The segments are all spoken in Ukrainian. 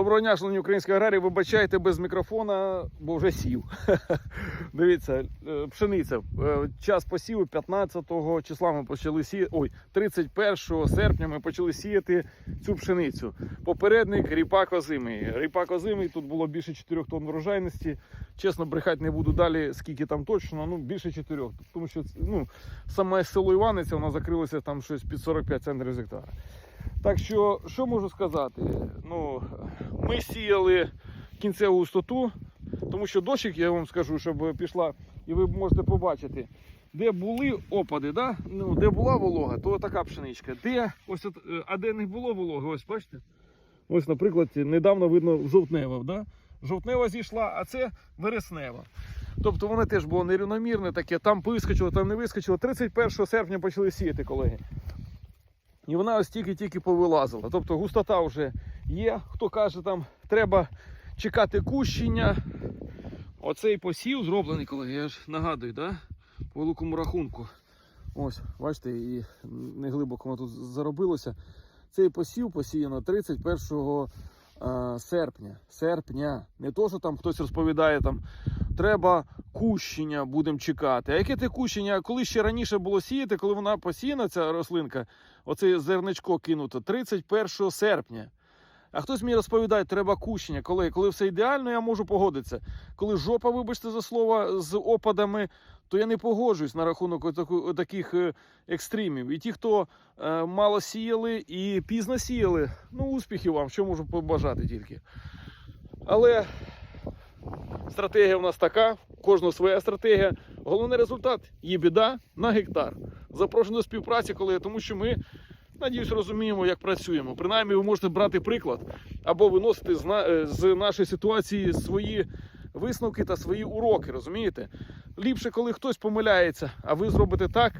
Доброго дня, шановні українські аграрії. Вибачайте без мікрофона, бо вже сів. Дивіться, е, пшениця. Е, Час посіву 15 числа ми почали сіяти. Ой, 31 серпня ми почали сіяти цю пшеницю. Попередник ріпак озимий. Ріпак озимий, тут було більше 4 тонн врожайності. Чесно, брехати не буду далі, скільки там точно, ну більше 4. Тому що ну, саме село Іваниця вона закрилася там щось під 45 центрів з гектара. Так що, що можу сказати? Ну, ми сіяли кінцеву густоту, тому що дощик, я вам скажу, щоб пішла, і ви можете побачити, де були опади, да? ну, де була волога, то така пшеничка. Де, ось е, а де не було вологи, ось бачите? Ось, наприклад, недавно видно жовтнева, да? жовтнева зійшла, а це вереснева. Тобто воно теж було нерівномірне, таке, там вискочило, там не вискочило. 31 серпня почали сіяти, колеги. І вона ось тільки-тільки повилазила. Тобто густота вже є. Хто каже, там треба чекати кущення. Оцей посів зроблений, колеги, я ж нагадую, да? по великому рахунку. Ось, бачите, і не глибоко воно тут заробилося. Цей посів посіяно 31 е, серпня. Серпня. Не то, що там хтось розповідає, там треба кущення, будемо чекати. А яке те кущення? Коли ще раніше було сіяти, коли вона посіяна, ця рослинка, оце зерничко кинуто 31 серпня. А хтось мені розповідає, треба кущення. Коли, коли все ідеально, я можу погодитися. Коли жопа, вибачте за слово, з опадами, то я не погоджуюсь на рахунок таких е, екстримів. І ті, хто е, мало сіяли і пізно сіяли, ну успіхів вам, що можу побажати тільки. Але стратегія в нас така, кожного своя стратегія. Головний результат є біда на гектар. Запрошую до співпраці, колеги, тому що ми, надіюсь, розуміємо, як працюємо. Принаймні, ви можете брати приклад або виносити е, з нашої ситуації свої висновки та свої уроки. Розумієте? Ліпше, коли хтось помиляється, а ви зробите так,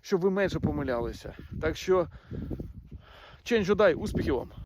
щоб ви менше помилялися. Так що, change дай, успіхів вам!